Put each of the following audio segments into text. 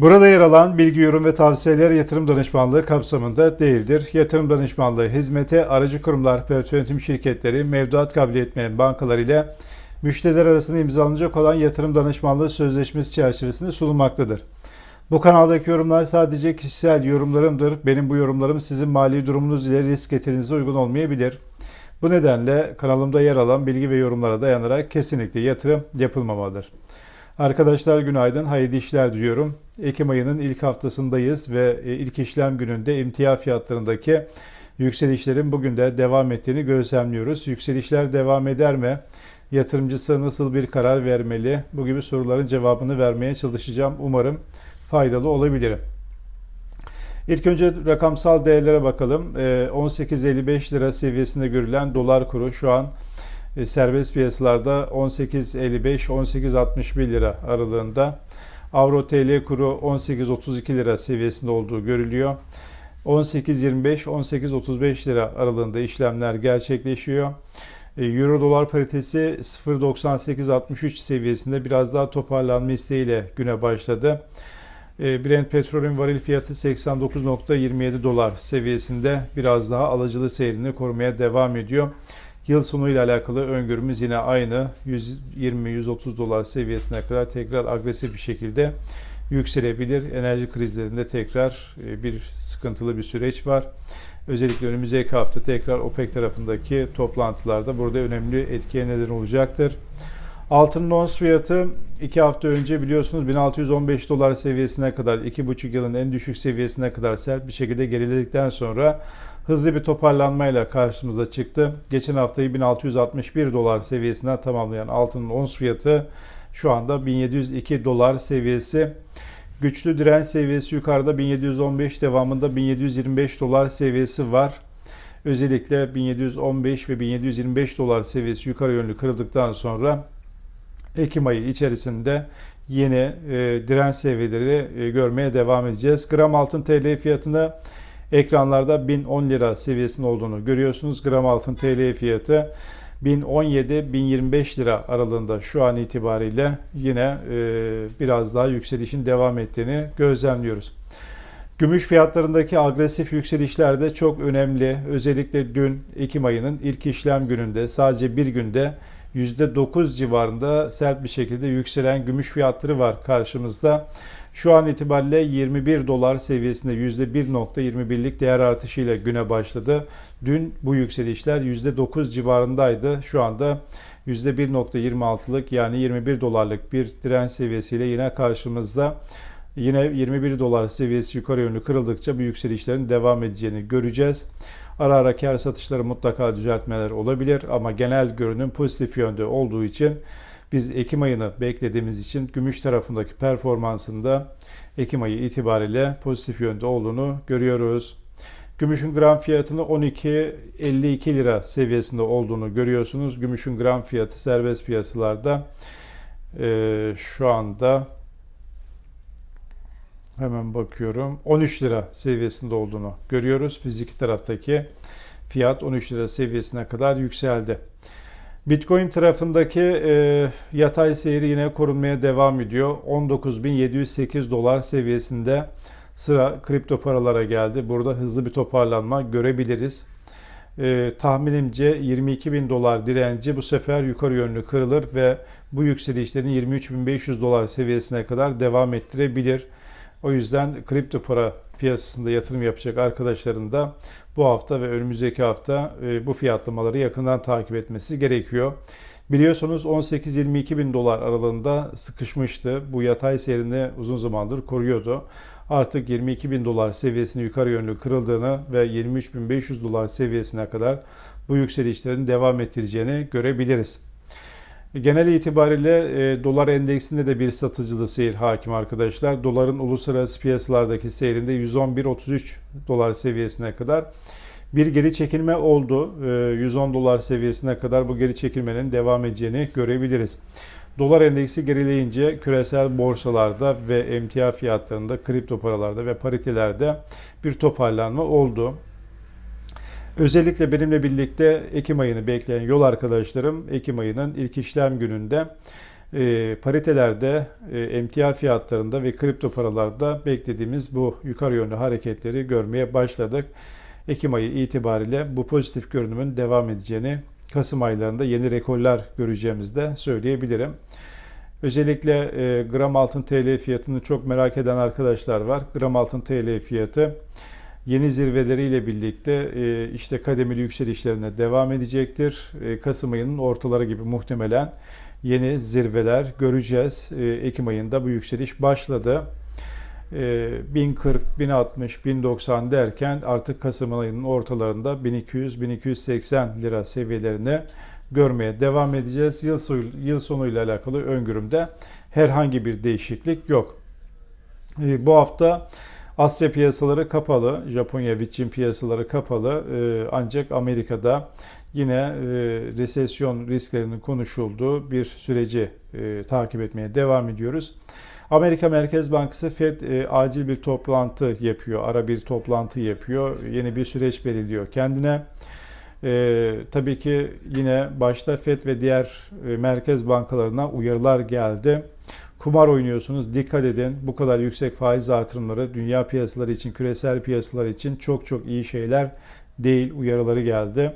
Burada yer alan bilgi, yorum ve tavsiyeler yatırım danışmanlığı kapsamında değildir. Yatırım danışmanlığı hizmeti aracı kurumlar, portföy yönetim şirketleri, mevduat kabul etmeyen bankalar ile müşteriler arasında imzalanacak olan yatırım danışmanlığı sözleşmesi çerçevesinde sunulmaktadır. Bu kanaldaki yorumlar sadece kişisel yorumlarımdır. Benim bu yorumlarım sizin mali durumunuz ile risk getirinize uygun olmayabilir. Bu nedenle kanalımda yer alan bilgi ve yorumlara dayanarak kesinlikle yatırım yapılmamalıdır. Arkadaşlar günaydın, hayırlı işler diliyorum. Ekim ayının ilk haftasındayız ve e, ilk işlem gününde emtia fiyatlarındaki yükselişlerin bugün de devam ettiğini gözlemliyoruz. Yükselişler devam eder mi? Yatırımcısı nasıl bir karar vermeli? Bu gibi soruların cevabını vermeye çalışacağım. Umarım faydalı olabilirim. İlk önce rakamsal değerlere bakalım. E, 18.55 lira seviyesinde görülen dolar kuru şu an e, serbest piyasalarda 18.55-18.61 lira aralığında. Avro TL kuru 18.32 lira seviyesinde olduğu görülüyor. 18.25-18.35 lira aralığında işlemler gerçekleşiyor. E, Euro dolar paritesi 0.9863 seviyesinde biraz daha toparlanma isteğiyle güne başladı. E, Brent petrolün varil fiyatı 89.27 dolar seviyesinde biraz daha alıcılı seyrini korumaya devam ediyor. Yıl sonu ile alakalı öngörümüz yine aynı 120-130 dolar seviyesine kadar tekrar agresif bir şekilde yükselebilir. Enerji krizlerinde tekrar e, bir sıkıntılı bir süreç var. Özellikle önümüzdeki hafta tekrar OPEC tarafındaki toplantılarda burada önemli etkiye neden olacaktır. Altın ons fiyatı 2 hafta önce biliyorsunuz 1615 dolar seviyesine kadar 2,5 yılın en düşük seviyesine kadar sert bir şekilde geriledikten sonra hızlı bir toparlanmayla karşımıza çıktı. Geçen haftayı 1661 dolar seviyesinden tamamlayan altının ons fiyatı şu anda 1702 dolar seviyesi. Güçlü direnç seviyesi yukarıda 1715 devamında 1725 dolar seviyesi var. Özellikle 1715 ve 1725 dolar seviyesi yukarı yönlü kırıldıktan sonra Ekim ayı içerisinde yeni e, direnç seviyeleri e, görmeye devam edeceğiz. Gram altın TL fiyatını ekranlarda 1010 lira seviyesinde olduğunu görüyorsunuz. Gram altın TL fiyatı 1017-1025 lira aralığında şu an itibariyle yine e, biraz daha yükselişin devam ettiğini gözlemliyoruz. Gümüş fiyatlarındaki agresif yükselişler de çok önemli. Özellikle dün Ekim ayının ilk işlem gününde sadece bir günde %9 civarında sert bir şekilde yükselen gümüş fiyatları var karşımızda. Şu an itibariyle 21 dolar seviyesinde %1.21'lik değer artışıyla güne başladı. Dün bu yükselişler %9 civarındaydı. Şu anda %1.26'lık yani 21 dolarlık bir direnç seviyesiyle yine karşımızda. Yine 21 dolar seviyesi yukarı yönlü kırıldıkça bu yükselişlerin devam edeceğini göreceğiz. Ara ara kar satışları mutlaka düzeltmeler olabilir ama genel görünüm pozitif yönde olduğu için biz Ekim ayını beklediğimiz için gümüş tarafındaki performansında Ekim ayı itibariyle pozitif yönde olduğunu görüyoruz. Gümüşün gram fiyatını 12.52 lira seviyesinde olduğunu görüyorsunuz. Gümüşün gram fiyatı serbest piyasalarda e, şu anda hemen bakıyorum 13 lira seviyesinde olduğunu görüyoruz. Fiziki taraftaki fiyat 13 lira seviyesine kadar yükseldi. Bitcoin tarafındaki e, yatay seyri yine korunmaya devam ediyor. 19.708 dolar seviyesinde sıra kripto paralara geldi. Burada hızlı bir toparlanma görebiliriz. E, tahminimce 22.000 dolar direnci bu sefer yukarı yönlü kırılır ve bu yükselişlerin 23.500 dolar seviyesine kadar devam ettirebilir. O yüzden kripto para piyasasında yatırım yapacak arkadaşların da bu hafta ve önümüzdeki hafta e, bu fiyatlamaları yakından takip etmesi gerekiyor. Biliyorsunuz 18-22 bin dolar aralığında sıkışmıştı. Bu yatay seyrini uzun zamandır koruyordu. Artık 22 bin dolar seviyesini yukarı yönlü kırıldığını ve 23.500 dolar seviyesine kadar bu yükselişlerin devam ettireceğini görebiliriz. Genel itibariyle e, dolar endeksinde de bir satıcılı seyir hakim arkadaşlar. Doların uluslararası piyasalardaki seyrinde 111.33 dolar seviyesine kadar bir geri çekilme oldu. E, 110 dolar seviyesine kadar bu geri çekilmenin devam edeceğini görebiliriz. Dolar endeksi gerileyince küresel borsalarda ve emtia fiyatlarında, kripto paralarda ve paritelerde bir toparlanma oldu. Özellikle benimle birlikte Ekim ayını bekleyen yol arkadaşlarım Ekim ayının ilk işlem gününde E, paritelerde, e, emtia fiyatlarında ve kripto paralarda beklediğimiz bu yukarı yönlü hareketleri görmeye başladık. Ekim ayı itibariyle bu pozitif görünümün devam edeceğini, Kasım aylarında yeni rekorlar göreceğimizi de söyleyebilirim. Özellikle e, gram altın TL fiyatını çok merak eden arkadaşlar var. Gram altın TL fiyatı yeni zirveleriyle birlikte e, işte kademeli yükselişlerine devam edecektir. E, Kasım ayının ortaları gibi muhtemelen yeni zirveler göreceğiz. E, Ekim ayında bu yükseliş başladı. E, 1040, 1060, 1090 derken artık Kasım ayının ortalarında 1200-1280 lira seviyelerini görmeye devam edeceğiz. Yıl, yıl sonuyla alakalı öngörümde herhangi bir değişiklik yok. Bu hafta Asya piyasaları kapalı, Japonya ve Çin piyasaları kapalı. E, ancak Amerika'da yine e, resesyon risklerinin konuşulduğu bir süreci e, takip etmeye devam ediyoruz. Amerika Merkez Bankası Fed e, acil bir toplantı yapıyor, ara bir toplantı yapıyor, yeni bir süreç belirliyor kendine. E, tabii ki yine başta FED ve diğer e, merkez bankalarına uyarılar geldi. Kumar oynuyorsunuz, dikkat edin. Bu kadar yüksek faiz artırımları dünya piyasaları için, küresel piyasalar için çok çok iyi şeyler değil uyarıları geldi.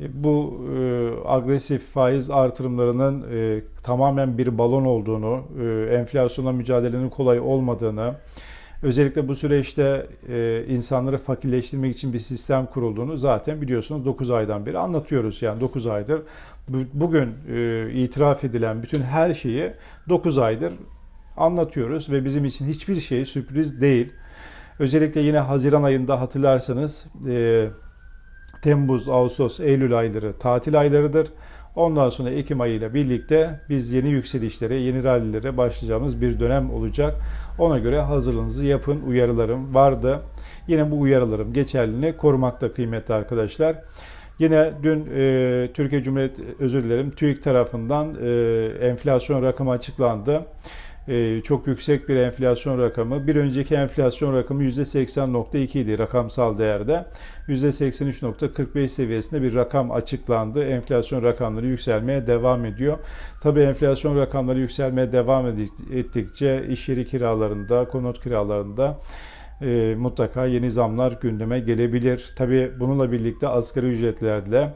E, bu e, agresif faiz artırımlarının e, tamamen bir balon olduğunu, e, enflasyonla mücadelenin kolay olmadığını, Özellikle bu süreçte e, insanları fakirleştirmek için bir sistem kurulduğunu zaten biliyorsunuz 9 aydan beri anlatıyoruz. Yani 9 aydır bugün e, itiraf edilen bütün her şeyi 9 aydır anlatıyoruz ve bizim için hiçbir şey sürpriz değil. Özellikle yine Haziran ayında hatırlarsanız e, Temmuz, Ağustos, Eylül ayları tatil aylarıdır. Ondan sonra Ekim ayıyla birlikte biz yeni yükselişlere, yeni rallilere başlayacağımız bir dönem olacak. Ona göre hazırlığınızı yapın. Uyarılarım vardı. Yine bu uyarılarım geçerliliğini korumakta kıymetli arkadaşlar. Yine dün e, Türkiye Cumhuriyeti özür dilerim TÜİK tarafından e, enflasyon rakamı açıklandı. E, çok yüksek bir enflasyon rakamı. Bir önceki enflasyon rakamı %80.2 idi rakamsal değerde. %83.45 seviyesinde bir rakam açıklandı. Enflasyon rakamları yükselmeye devam ediyor. Tabii enflasyon rakamları yükselmeye devam ettikçe iş yeri kiralarında, konut kiralarında e, mutlaka yeni zamlar gündeme gelebilir. Tabii bununla birlikte asgari ücretlerle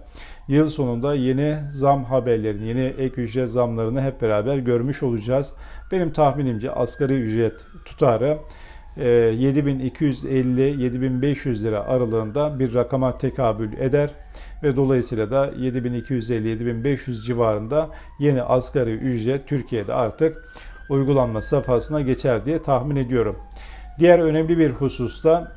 yıl sonunda yeni zam haberlerini, yeni ek ücret zamlarını hep beraber görmüş olacağız. Benim tahminimce asgari ücret tutarı 7250-7500 e, lira aralığında bir rakama tekabül eder ve dolayısıyla da 7250-7500 civarında yeni asgari ücret Türkiye'de artık uygulanma safhasına geçer diye tahmin ediyorum. Diğer önemli bir hususta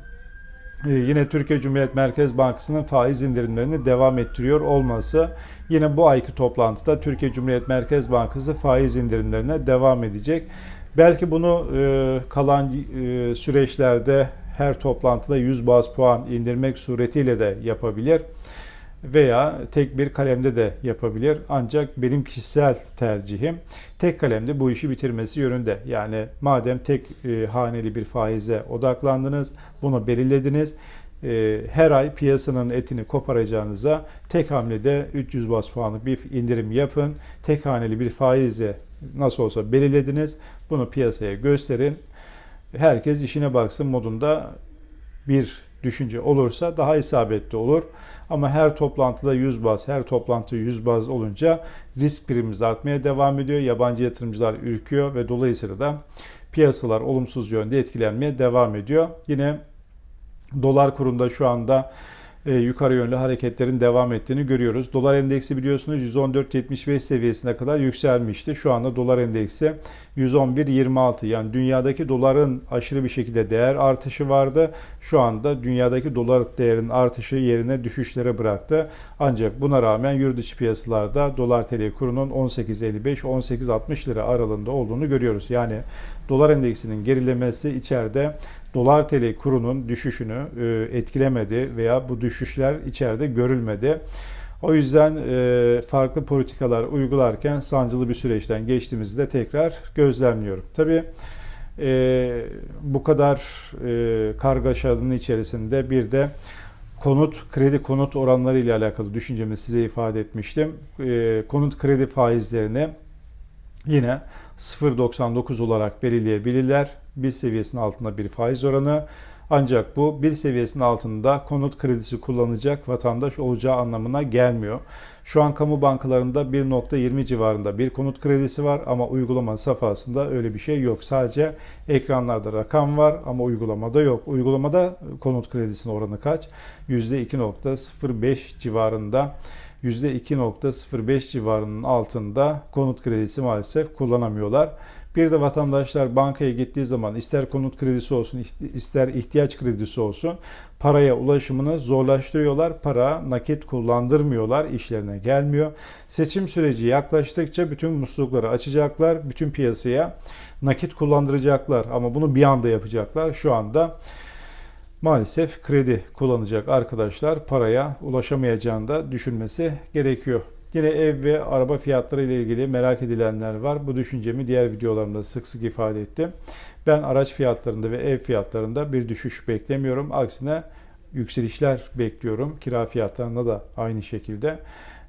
e, yine Türkiye Cumhuriyet Merkez Bankası'nın faiz indirimlerini devam ettiriyor olması. Yine bu ayki toplantıda Türkiye Cumhuriyet Merkez Bankası faiz indirimlerine devam edecek. Belki bunu e, kalan e, süreçlerde her toplantıda 100 baz puan indirmek suretiyle de yapabilir veya tek bir kalemde de yapabilir. Ancak benim kişisel tercihim tek kalemde bu işi bitirmesi yönünde. Yani madem tek e, haneli bir faize odaklandınız, bunu belirlediniz. E, her ay piyasanın etini koparacağınıza tek hamlede 300 bas puanlık bir indirim yapın. Tek haneli bir faize nasıl olsa belirlediniz. Bunu piyasaya gösterin. Herkes işine baksın modunda bir düşünce olursa daha isabetli olur. Ama her toplantıda 100 baz, her toplantı 100 baz olunca risk primimiz artmaya devam ediyor. Yabancı yatırımcılar ürküyor ve dolayısıyla da piyasalar olumsuz yönde etkilenmeye devam ediyor. Yine dolar kurunda şu anda e, yukarı yönlü hareketlerin devam ettiğini görüyoruz. Dolar endeksi biliyorsunuz 114.75 seviyesine kadar yükselmişti. Şu anda dolar endeksi 111.26 yani dünyadaki doların aşırı bir şekilde değer artışı vardı. Şu anda dünyadaki dolar değerinin artışı yerine düşüşlere bıraktı. Ancak buna rağmen yurt dışı piyasalarda dolar TL kurunun 18.55-18.60 lira aralığında olduğunu görüyoruz. Yani dolar endeksinin gerilemesi içeride dolar TL kurunun düşüşünü e, etkilemedi veya bu düşüşler içeride görülmedi. O yüzden e, farklı politikalar uygularken sancılı bir süreçten geçtiğimizde tekrar gözlemliyorum. Tabii e, bu kadar kargaşanın içerisinde bir de konut, kredi konut oranları ile alakalı düşüncemi size ifade etmiştim. Konut kredi faizlerini yine 0.99 olarak belirleyebilirler. Bir seviyesinin altında bir faiz oranı. Ancak bu bir seviyesinin altında konut kredisi kullanacak vatandaş olacağı anlamına gelmiyor. Şu an kamu bankalarında 1.20 civarında bir konut kredisi var ama uygulama safhasında öyle bir şey yok. Sadece ekranlarda rakam var ama uygulamada yok. Uygulamada konut kredisinin oranı kaç? %2.05 civarında. %2.05 civarının altında konut kredisi maalesef kullanamıyorlar. Bir de vatandaşlar bankaya gittiği zaman ister konut kredisi olsun ister ihtiyaç kredisi olsun paraya ulaşımını zorlaştırıyorlar. Para nakit kullandırmıyorlar, işlerine gelmiyor. Seçim süreci yaklaştıkça bütün muslukları açacaklar, bütün piyasaya nakit kullandıracaklar ama bunu bir anda yapacaklar. Şu anda maalesef kredi kullanacak arkadaşlar paraya ulaşamayacağını da düşünmesi gerekiyor. Yine ev ve araba fiyatları ile ilgili merak edilenler var. Bu düşüncemi diğer videolarımda sık sık ifade ettim. Ben araç fiyatlarında ve ev fiyatlarında bir düşüş beklemiyorum. Aksine yükselişler bekliyorum. Kira fiyatlarında da aynı şekilde.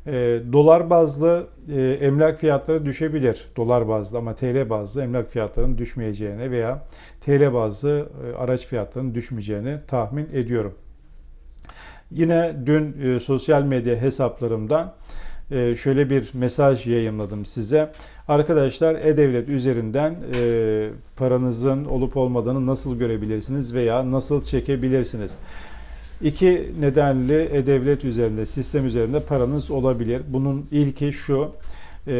E, dolar bazlı e, emlak fiyatları düşebilir. Dolar bazlı ama TL bazlı emlak fiyatlarının düşmeyeceğini veya TL bazlı e, araç fiyatlarının düşmeyeceğini tahmin ediyorum. Yine dün e, sosyal medya hesaplarımdan şöyle bir mesaj yayınladım size. Arkadaşlar e-devlet üzerinden e, paranızın olup olmadığını nasıl görebilirsiniz veya nasıl çekebilirsiniz? İki nedenli e-devlet üzerinde, sistem üzerinde paranız olabilir. Bunun ilki şu, e,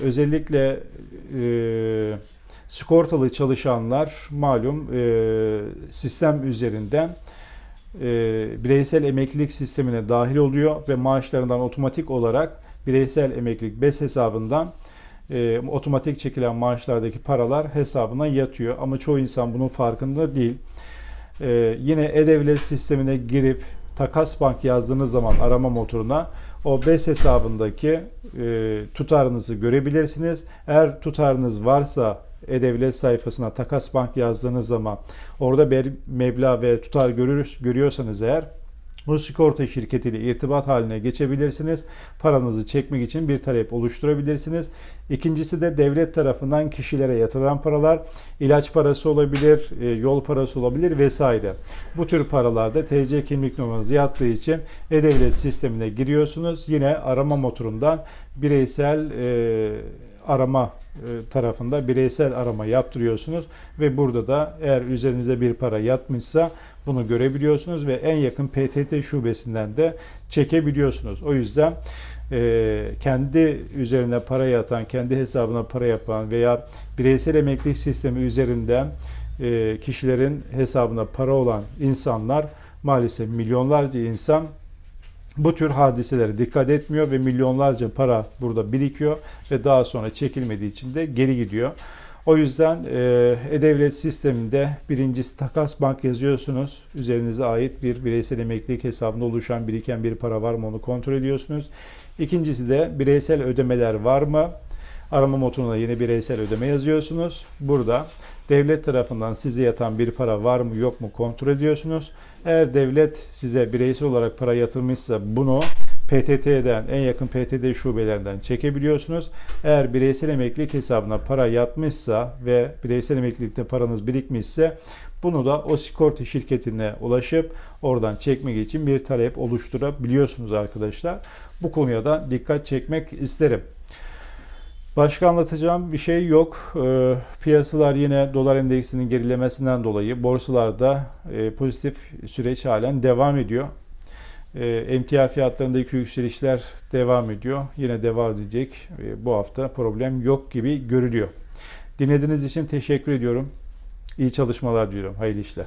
özellikle e, sigortalı çalışanlar malum e, sistem üzerinden e, bireysel emeklilik sistemine dahil oluyor ve maaşlarından otomatik olarak bireysel emeklilik BES hesabından e, otomatik çekilen maaşlardaki paralar hesabına yatıyor. Ama çoğu insan bunun farkında değil. E, yine e-devlet sistemine girip takas bank yazdığınız zaman arama motoruna o BES hesabındaki e, tutarınızı görebilirsiniz. Eğer tutarınız varsa e-devlet sayfasına takas bank yazdığınız zaman orada bir meblağ ve tutar görür, görüyorsanız eğer o sigorta şirketiyle irtibat haline geçebilirsiniz. Paranızı çekmek için bir talep oluşturabilirsiniz. İkincisi de devlet tarafından kişilere yatırılan paralar, ilaç parası olabilir, e, yol parası olabilir vesaire. Bu tür paralarda TC kimlik numaranız yattığı için e-devlet sistemine giriyorsunuz. Yine arama motorundan bireysel e, arama e, tarafında bireysel arama yaptırıyorsunuz ve burada da eğer üzerinize bir para yatmışsa bunu görebiliyorsunuz ve en yakın PTT şubesinden de çekebiliyorsunuz. O yüzden e, kendi üzerine para yatan, kendi hesabına para yapan veya bireysel emeklilik sistemi üzerinden e, kişilerin hesabına para olan insanlar maalesef milyonlarca insan bu tür hadiselere dikkat etmiyor ve milyonlarca para burada birikiyor ve daha sonra çekilmediği için de geri gidiyor. O yüzden e, e-devlet sisteminde birincisi takas bank yazıyorsunuz. Üzerinize ait bir bireysel emeklilik hesabında oluşan biriken bir para var mı onu kontrol ediyorsunuz. İkincisi de bireysel ödemeler var mı? Arama motoruna yeni bireysel ödeme yazıyorsunuz. Burada devlet tarafından size yatan bir para var mı yok mu kontrol ediyorsunuz. Eğer devlet size bireysel olarak para yatırmışsa bunu PTT'den en yakın PTT şubelerinden çekebiliyorsunuz. Eğer bireysel emeklilik hesabına para yatmışsa ve bireysel emeklilikte paranız birikmişse bunu da o sigorta şirketine ulaşıp oradan çekmek için bir talep oluşturabiliyorsunuz arkadaşlar. Bu konuya da dikkat çekmek isterim. Başka anlatacağım bir şey yok. E, piyasalar yine dolar endeksinin gerilemesinden dolayı borsalarda e, pozitif süreç halen devam ediyor. E, emtia fiyatlarındaki yükselişler devam ediyor. Yine devam edecek. E, bu hafta problem yok gibi görülüyor. Dinlediğiniz için teşekkür ediyorum. İyi çalışmalar diliyorum. Hayırlı işler.